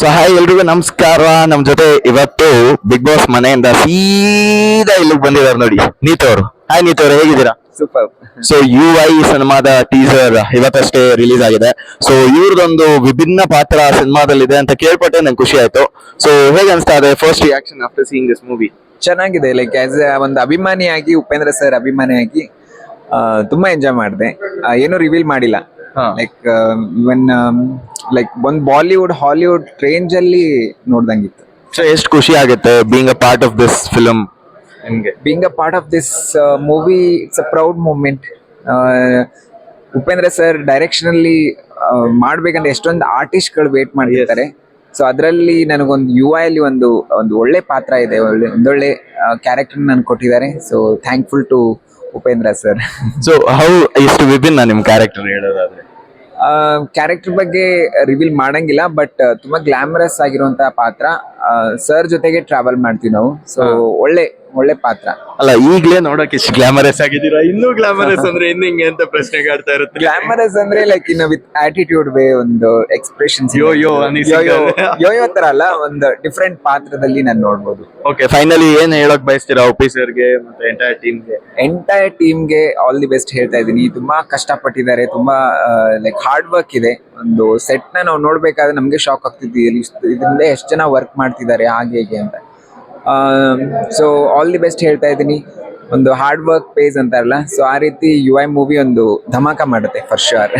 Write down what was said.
So hi ಎಲ್ರಿಗೂ ನಮಸ್ಕಾರ. ನಮ್ ಜೊತೆ ಇವತ್ತು ಬಿಗ್ ಬಾಸ್ ಮನೆಯಿಂದ ಸೀದಾ ಇಲ್ಲಿಗೆ ಬಂದಿದ್ದಾರೆ ನೋಡಿ. ನೀತ ಅವರು. ಹಾಯ್ ನೀತ ಅವರು ಹೇಗಿದ್ದೀರಾ? ಸೂಪರ್ ಸೊ ಯು ಐ ಸಿನಿಮಾದ ಟೀಸರ್ ಇವತ್ತಷ್ಟೇ ರಿಲೀಸ್ ಆಗಿದೆ. ಸೊ ಇವ್ರದೊಂದು ವಿಭಿನ್ನ ಪಾತ್ರ ಸಿನಿಮಾದಲ್ಲಿದೆ ಅಂತ ಕೇಳ್ಪಟ್ಟೆ ನಂಗೆ ಖುಷಿ ಆಯ್ತು. ಸೊ ಹೇಗೆ ಅನಿಸ್ತಾ ಇದೆ first reaction after seeing this movie ಚೆನ್ನಾಗಿದೆ. ಲೈಕ್ ಆಸ್ ಎ ಒಂದು ಅಭಿಮಾನಿಯಾಗಿ ಉಪೇಂದ್ರ ಸರ್ ಅಭಿಮಾನಿಯಾಗಿ ಆ, ತುಂಬಾ ಎಂಜಾಯ್ ಮಾಡಿದೆ. ಏನು ರಿವೀಲ್ ಮಾಡಿಲ್ಲ. ಲೈಕ್ ಇವನ್ ಲೈಕ್ ಒಂದು ಬಾಲಿವುಡ್ ಹಾಲಿವುಡ್ ರೇಂಜ್ ಅಲ್ಲಿ ನೋಡ್ದಂಗಿತ್ತು. ಸೊ ಎಷ್ಟು ಖುಷಿ ಆಗುತ್ತೆ being a part of this film ನಿಮ್ಗೆ? Being a part of this movie it's a proud moment Upendra sir direction ಅಲ್ಲಿ ಮಾಡ್ಬೇಕಂದ್ರೆ ಎಷ್ಟೊಂದು ಆರ್ಟಿಸ್ಟ್ಗಳು ವೇಟ್ ಮಾಡಿರ್ತಾರೆ ಸೊ ಅದರಲ್ಲಿ ನನಗೊಂದು ಯು ಐ ಅಲ್ಲಿ ಒಂದು ಒಂದು ಒಳ್ಳೆ ಪಾತ್ರ ಇದೆ ಒಳ್ಳೆ ಒಂದೊಳ್ಳೆ ಕ್ಯಾರೆಕ್ಟರ್ ನನ್ಗೆ ಕೊಟ್ಟಿದ್ದಾರೆ. So thankful to Upendra sir. So how ಎಷ್ಟು ವಿಭಿನ್ನ ನಿಮ್ಮ ಕ್ಯಾರೆಕ್ಟರ್ ಹೇಳೋದಾದ್ರೆ? ಕ್ಯಾರೆಕ್ಟರ್ ಬಗ್ಗೆ ರಿವೀಲ್ ಮಾಡಂಗಿಲ್ಲ ಬಟ್ ತುಂಬಾ ಗ್ಲಾಮರಸ್ ಆಗಿರುವಂತಹ ಪಾತ್ರ. ಸರ್ ಜೊತೆಗೆ ಟ್ರಾವೆಲ್ ಮಾಡ್ತೀವಿ ನಾವು. ಸೊ ಒಳ್ಳೆ ಒಳ್ಳೆ ಪಾತ್ರ. ಅಲ್ಲ ಈಗ್ಲೇ ನೋಡಕ್ ಎಷ್ಟು ಗ್ಲಾಮರಸ್ ಆಗಿದ್ದೀರಾ? ಇನ್ನೂ ಗ್ಲಾಮರಸ್ ಅಂದ್ರೆ ಇನ್ನು ಹಿಂಗೆ ಅಂತ ಪ್ರಶ್ನೆ ಕಾಡ್ತಾ ಇರುತ್ತೆ. ಗ್ಲಾಮರಸ್ ಅಂದ್ರೆ ಲೈಕ್ ಇನ್ನು ವಿತ್ ಆಟಿಟ್ಯೂಡ್ ವೇ ಒಂದು expressions yo yo yo yoyo ತರ ಅಲ್ಲ ಒಂದು ಡಿಫ್ರೆಂಟ್ ಪಾತ್ರದಲ್ಲಿ ನಾನು ನೋಡ್ಬೋದು. ಓಕೆ ಫೈನಲಿ ಏನ್ ಹೇಳಕ್ ಬಯಸ್ತೀರಾ ಆಫೀಸರ್ಗೆ ಮತ್ತೆ ಎಂಟೈರ್ ಟೀಮ್ಗೆ ಎಂಟೈರ್ ಟೀಮ್ಗೆ ಆಲ್ ದಿ ಬೆಸ್ಟ್ ಹೇಳ್ತಾ ಇದ್ದೀನಿ. ತುಂಬಾ ಕಷ್ಟಪಟ್ಟಿದ್ದಾರೆ ತುಂಬಾ ಲೈಕ್ ಹಾರ್ಡ್ ವರ್ಕ್ ಇದೆ. ಒಂದು ಸೆಟ್ನ ನಾವು ನೋಡ್ಬೇಕಾದ್ರೆ ನಮ್ಗೆ ಶಾಕ್ ಆಗ್ತಿದ್ವಿ ಇಲ್ಲಿ ಇಷ್ಟ್- ಇದರಿಂದ ಎಷ್ಟು ಜನ ವರ್ಕ್ ಮಾಡ್ತಿದ್ದಾರೆ ಹಾಗೆ ಹೇಗೆ ಅಂತ. ಸೊ ಆಲ್ ದಿ ಬೆಸ್ಟ್ ಹೇಳ್ತಾ ಇದ್ದೀನಿ. ಒಂದು ಹಾರ್ಡ್ ವರ್ಕ್ ಪೇಸ್ ಅಂತಾರಲ್ಲ. ಸೊ ಆ ರೀತಿ ಯು ಐ ಮೂವಿ ಒಂದು ಧಮಾಕ ಮಾಡುತ್ತೆ ಫರ್ ಶೋರ್